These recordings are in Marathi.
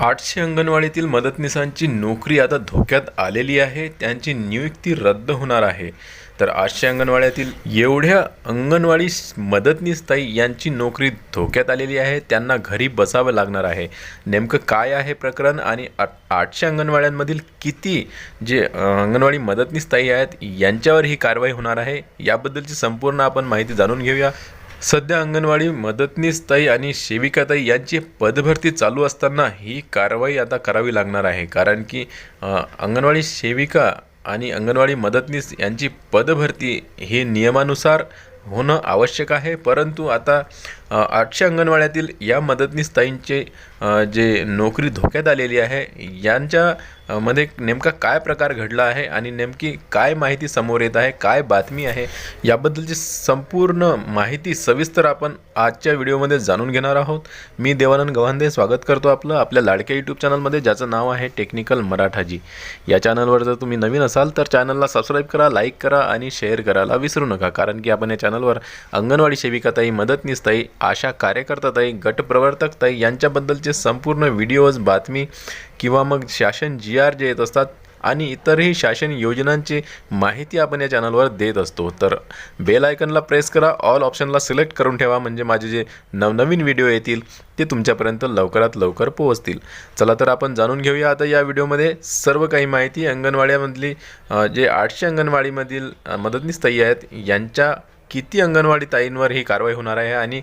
आठशे अंगणवाडीतील मदतनीसांची नोकरी आता धोक्यात आलेली आहे त्यांची नियुक्ती रद्द होणार आहे. तर आठशे अंगणवाड्यातील एवढ्या अंगणवाडी मदतनीस ताई यांची नोकरी धोक्यात आलेली आहे त्यांना घरी बसावं लागणार आहे. नेमकं काय आहे प्रकरण आणि आठशे अंगणवाड्यांमधील किती जे अंगणवाडी मदतनीस ताई आहेत यांच्यावर ही कारवाई होणार आहे याबद्दलची संपूर्ण आपण माहिती जाणून घेऊया. सध्या अंगणवाडी मदतनीस ताई आणि सेविकाताई यांची पदभरती चालू असताना ही कारवाई आता करावी लागणार आहे. कारण की अंगणवाडी सेविका आणि अंगणवाडी मदतनीस यांची पदभरती ही नियमानुसार होणं आवश्यक आहे. परंतु आता आठशे अंगणवाड्यातील या मदतनीस ताईंचे जे नोकरी धोक्यात आलेली आहे यांच्या मध्ये नेमका काय प्रकार घडला आहे आणि नेमकी काय माहिती समोर येत आहे काय बातमी आहे याबद्दलची संपूर्ण माहिती सविस्तर आपण आजच्या व्हिडिओमध्ये जाणून घेणार आहोत. मी देवानंद गव्हांदे स्वागत करतो आपलं आपल्या लाडक्या यूट्यूब चॅनलमध्ये ज्याचं नाव आहे टेक्निकल मराठाजी. या चॅनलवर जर तुम्ही नवीन असाल तर चॅनलला सबस्क्राईब करा लाईक करा आणि शेअर करायला विसरू नका कारण की आपण या चॅनलवर अंगणवाडी सेविकाताई मदतनीसताई आशा कार्यकर्ताताई गटप्रवर्तकताई यांच्याबद्दलचे संपूर्ण व्हिडिओज बातमी किंवा मग शासन जी आर जे येत असतात आणि इतरही शासन योजनांची माहिती आपण या चॅनलवर देत असतो. तर बेल आयकनला प्रेस करा ऑल ऑप्शनला सिलेक्ट करून ठेवा म्हणजे माझे जे नवनवीन व्हिडिओ येतील ते तुमच्यापर्यंत लवकरात लवकर पोहोचतील. चला तर आपण जाणून घेऊया आता या व्हिडिओमध्ये सर्व काही माहिती. अंगणवाड्यामधली जे आठशे अंगणवाडीमधील मदतनीस ताई आहेत यांच्या किती अंगणवाडी ताईंवर ही कारवाई होणार आहे आणि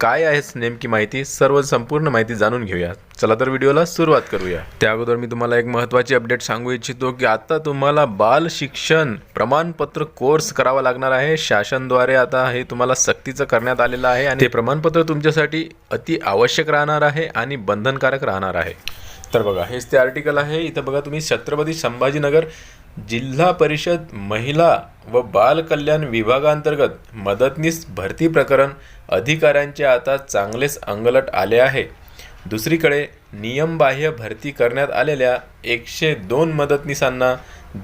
काय आहे नेमकी माहिती सर्व संपूर्ण माहिती जाणून घेऊया. चला तर व्हिडिओला सुरुवात करूया. त्या अगोदर मी तुम्हाला एक महत्त्वाची अपडेट सांगू इच्छितो की आता तुम्हाला बाल शिक्षण प्रमाणपत्र कोर्स करावा लागणार आहे. शासनद्वारे आता हे तुम्हाला सक्तीचं करण्यात आलेलं आहे आणि ते प्रमाणपत्र तुमच्यासाठी अति आवश्यक राहणार आहे आणि बंधनकारक राहणार आहे. तर बघा हेच ते आर्टिकल आहे. इथं बघा तुम्ही छत्रपती संभाजीनगर जिल्हा परिषद महिला व बालकल्याण विभागांतर्गत मदतनीस भरती प्रकरण अधिकाऱ्यांचे आता चांगलेच अंगलट आले आहे. दुसरीकडे नियमबाह्य भरती करण्यात आलेल्या एकशे दोन मदतनीसांना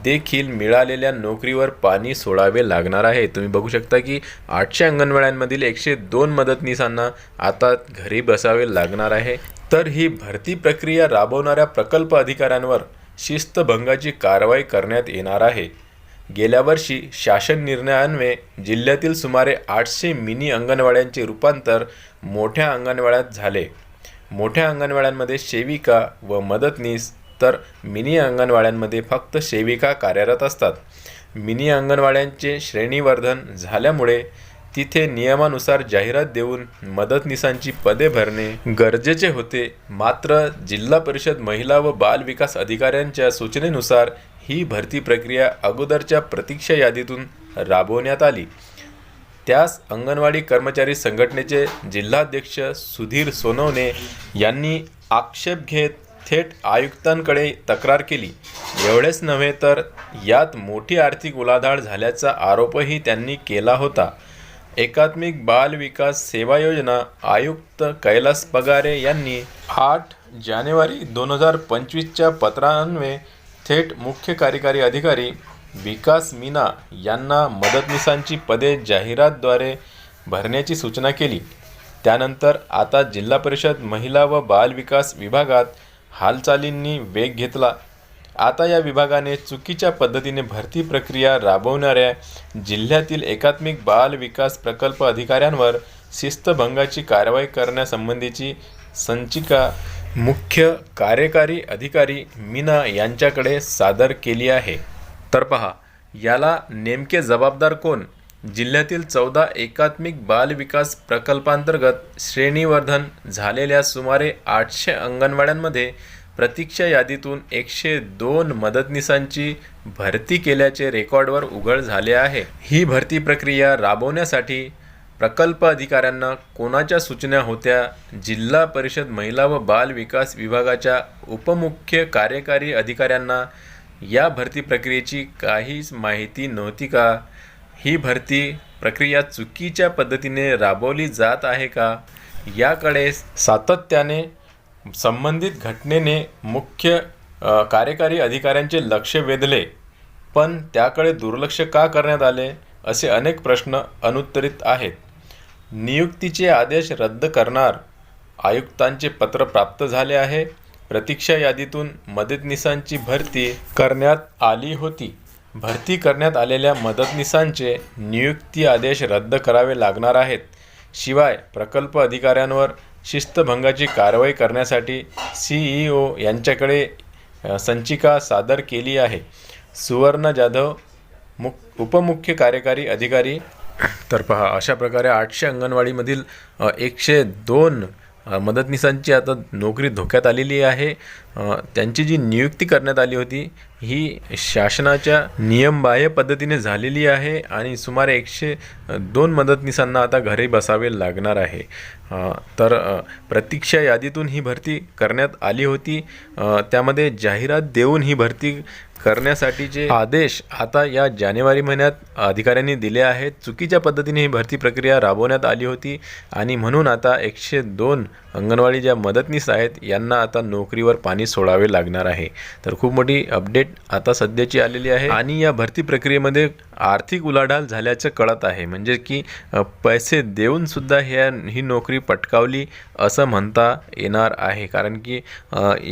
देखील मिळालेल्या नोकरीवर पाणी सोडावे लागणार आहे. तुम्ही बघू शकता की आठशे अंगणवाड्यांमधील एकशे दोन मदतनीसांना आता घरी बसावे लागणार आहे. तर ही भरती प्रक्रिया राबवणाऱ्या प्रकल्प अधिकाऱ्यांवर शिस्तभंगाची कारवाई करण्यात येणार आहे. गेल्या वर्षी शासन निर्णयान्वये जिल्ह्यातील सुमारे आठशे मिनी अंगणवाड्यांचे रूपांतर मोठ्या अंगणवाड्यात झाले. मोठ्या अंगणवाड्यांमध्ये सेविका व मदतनीस तर मिनी अंगणवाड्यांमध्ये फक्त सेविका कार्यरत असतात. मिनी अंगणवाड्यांचे श्रेणीवर्धन झाल्यामुळे तिथे नियमानुसार जाहिरात देऊन मदतनीसांची पदे भरणे गरजेचे होते. मात्र जिल्हा परिषद महिला व बाल विकास अधिकाऱ्यांच्या सूचनेनुसार ही भरती प्रक्रिया अगोदरच्या प्रतीक्षा यादीतून राबवण्यात आली. त्यास अंगणवाडी कर्मचारी संघटनेचे जिल्हाध्यक्ष सुधीर सोनवणे यांनी आक्षेप घेत थेट आयुक्तांकडे तक्रार केली. एवढेच नव्हे तर यात मोठी आर्थिक उलाढाल झाल्याचा आरोपही त्यांनी केला होता. एकात्मिक बाल विकास सेवा योजना आयुक्त कैलास पगारे यांनी आठ जानेवारी दोन हजार पंचवीसच्या पत्रान्वये थेट मुख्य कार्यकारी अधिकारी विकास मीना यांना मदतनीसांची पदे जाहिरातद्वारे भरण्याची सूचना केली. त्यानंतर आता जिल्हा परिषद महिला व बाल विकास विभागात हालचालींनी वेग घेतला. आता या विभागाने चुकीच्या पद्धतीने भरती प्रक्रिया राबवणाऱ्या जिल्ह्यातील एकात्मिक बाल विकास प्रकल्प अधिकाऱ्यांवर शिस्तभंगाची कारवाई करण्यासंबंधीची संचिका मुख्य कार्यकारी अधिकारी मीना यांच्याकडे सादर केली आहे. तर पहा याला नेमके जबाबदार कोण? जिल्ह्यातील चौदा एकात्मिक बाल विकास प्रकल्पांतर्गत श्रेणीवर्धन झालेल्या सुमारे आठशे अंगणवाड्यांमध्ये प्रतीक्षा यादीतून एकशे दोन मदतनीसांची भरती केल्याचे रेकॉर्डवर उघड झाले आहे. ही भरती प्रक्रिया राबवण्यासाठी प्रकल्प अधिकाऱ्यांना कोणाच्या सूचना होत्या? जिल्हा परिषद महिला व बाल विकास विभागाच्या उपमुख्य कार्यकारी अधिकाऱ्यांना या भरती प्रक्रियेची काहीच माहिती नव्हती का? ही भरती प्रक्रिया चुकीच्या पद्धतीने राबवली जात आहे का? याकडे सातत्याने संबंधित घटनेने मुख्य कार्यकारी अधिकाऱ्यांचे लक्ष वेधले. पण त्याकडे दुर्लक्ष का करण्यात आले असे अनेक प्रश्न अनुत्तरित आहेत. नियुक्तीचे आदेश रद्द करणार आयुक्तांचे पत्र प्राप्त झाले आहे. प्रतीक्षा यादीतून मदतनीसांची भरती करण्यात आली होती. भरती करण्यात आलेल्या मदतनीसांचे नियुक्ती आदेश रद्द करावे लागणार आहेत. शिवाय प्रकल्प अधिकाऱ्यांवर शिस्तभंगाची कारवाई करण्यासाठी सी ई ओ यांच्याकडे संचिका सादर केली आहे. सुवर्ण जाधव मुख उपमुख्य कार्यकारी अधिकारी. तर पहा अशा प्रकारे आठशे अंगणवाडीमधील एकशे दोन मदतनीसांची आता नोकरी धोक्यात आलेली आहे. त्यांची जी नियुक्ती करण्यात आली होती ही शासनाच्या नियमबाह्य पद्धतीने झालेली आहे आणि सुमारे एकशे दोन मदतनीसांना आता घरी बसावे लागणार आहे. तर प्रतीक्षा यादीतून ही भरती करण्यात आली होती. त्यामध्ये जाहिरात देऊन ही भरती करण्यासाठीचे आदेश आता या जानेवारी महिन्यात अधिकाऱ्यांनी दिले आहेत. चुकीच्या पद्धतीने ही भरती प्रक्रिया राबवण्यात आली होती आणि म्हणून आता एकशे दोन अंगणवाडी ज्या मदतनीस आहेत यांना आता नोकरीवर पाणी सोडावे लागणार आहे. तर खूप मोठी अपडेट आता सध्याची आलेली आहे. आणि या भरती प्रक्रियेमध्ये आर्थिक उलाढाल झाल्याचं कळत आहे. म्हणजे की पैसे देऊन सुद्धा ह्या ही नोकरी पटकावली असं म्हणता येणार आहे. कारण की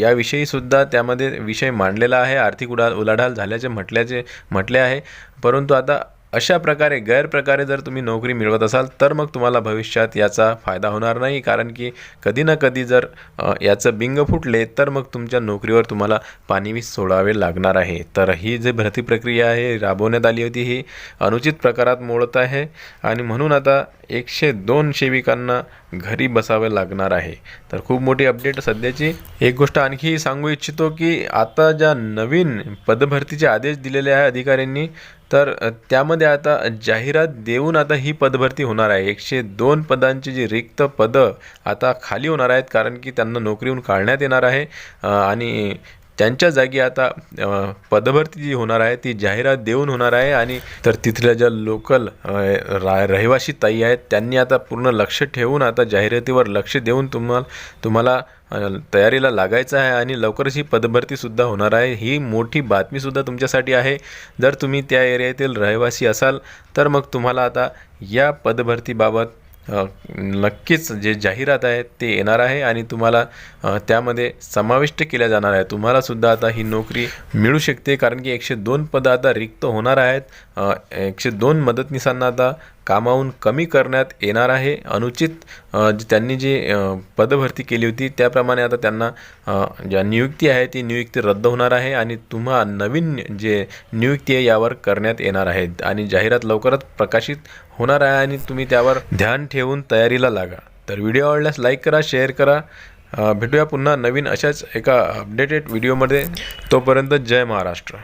याविषयीसुद्धा त्यामध्ये विषय मांडलेला आहे. आर्थिक उडा उलाढाल झाल्याचे म्हटल्याचे म्हटले आहे. परंतु आता अशा प्रकारे गैरप्रकारे जर तुम्ही नोकरी मिळवत असाल तर मग तुम्हाला भविष्यात याचा फायदा होणार नाही. कारण की कधी ना कधी जर याचं बिंग फुटले तर मग तुमच्या नोकरीवर तुम्हाला पाणीवीस सोडावे लागणार आहे. तर ही जी भरती प्रक्रिया आहे राबवण्यात आली होती ही अनुचित प्रकारात मोडत आहे. आणि म्हणून आता एकशे दोन सेविकांना घरी बसावे लागणार आहे. तर खूप मोठी अपडेट सध्याची. एक गोष्ट आणखी सांगू इच्छितो की आता ज्या नवीन पदभरतीचे आदेश दिलेले आहे अधिकाऱ्यांनी तर त्यामध्ये आता जाहिरात देऊन आता ही पदभरती होणार आहे. एकशे दोन पदांची जी रिक्त पदं आता खाली होणार आहेत कारण की त्यांना नोकरीहून काढण्यात येणार आहे. आणि त्यांच्या जागी आता पदभरती जी होणार आहे ती जाहिरात देऊन होणार आहे आणि तर तिथल्या ज्या लोकल रा रहिवासी ताई आहेत त्यांनी आता पूर्ण लक्ष ठेवून आता जाहिरातीवर लक्ष देऊन तुम्हाला तुम्हाला तयारीला लागायचं आहे आणि लवकरच ही पदभरतीसुद्धा होणार आहे. ही मोठी बातमीसुद्धा तुमच्यासाठी आहे. जर तुम्ही त्या एरियातील रहिवासी असाल तर मग तुम्हाला आता या पदभरतीबाबत नक्कीच जे जाहिरात आहे ते येणार आहे आणि तुम्हाला त्यामध्ये समाविष्ट केल्या जाणार आहे तुम्हाला सुद्धा आता ही नोकरी मिळू शकते कारण की एकशे दोन पदं आता रिक्त होणार आहेत. एकशे दोन मदतनीसांना आता कामावून कमी करण्यात येणार आहे. अनुचित त्यांनी जी पदभरती केली होती त्याप्रमाणे आता त्यांना ज्या नियुक्ती आहे ती नियुक्ती रद्द होणार आहे आणि तुम्हा नवीन जे नियुक्ती आहे यावर करण्यात येणार आहेत आणि जाहिरात लवकरच प्रकाशित होणार आहे आणि तुम्ही त्यावर ध्यान ठेवून तयारीला लागा. तर व्हिडिओ आवडल्यास लाईक करा शेअर करा. भेटूया पुन्हा नवीन अशाच एका अपडेटेड व्हिडिओमध्ये. तोपर्यंत जय महाराष्ट्र.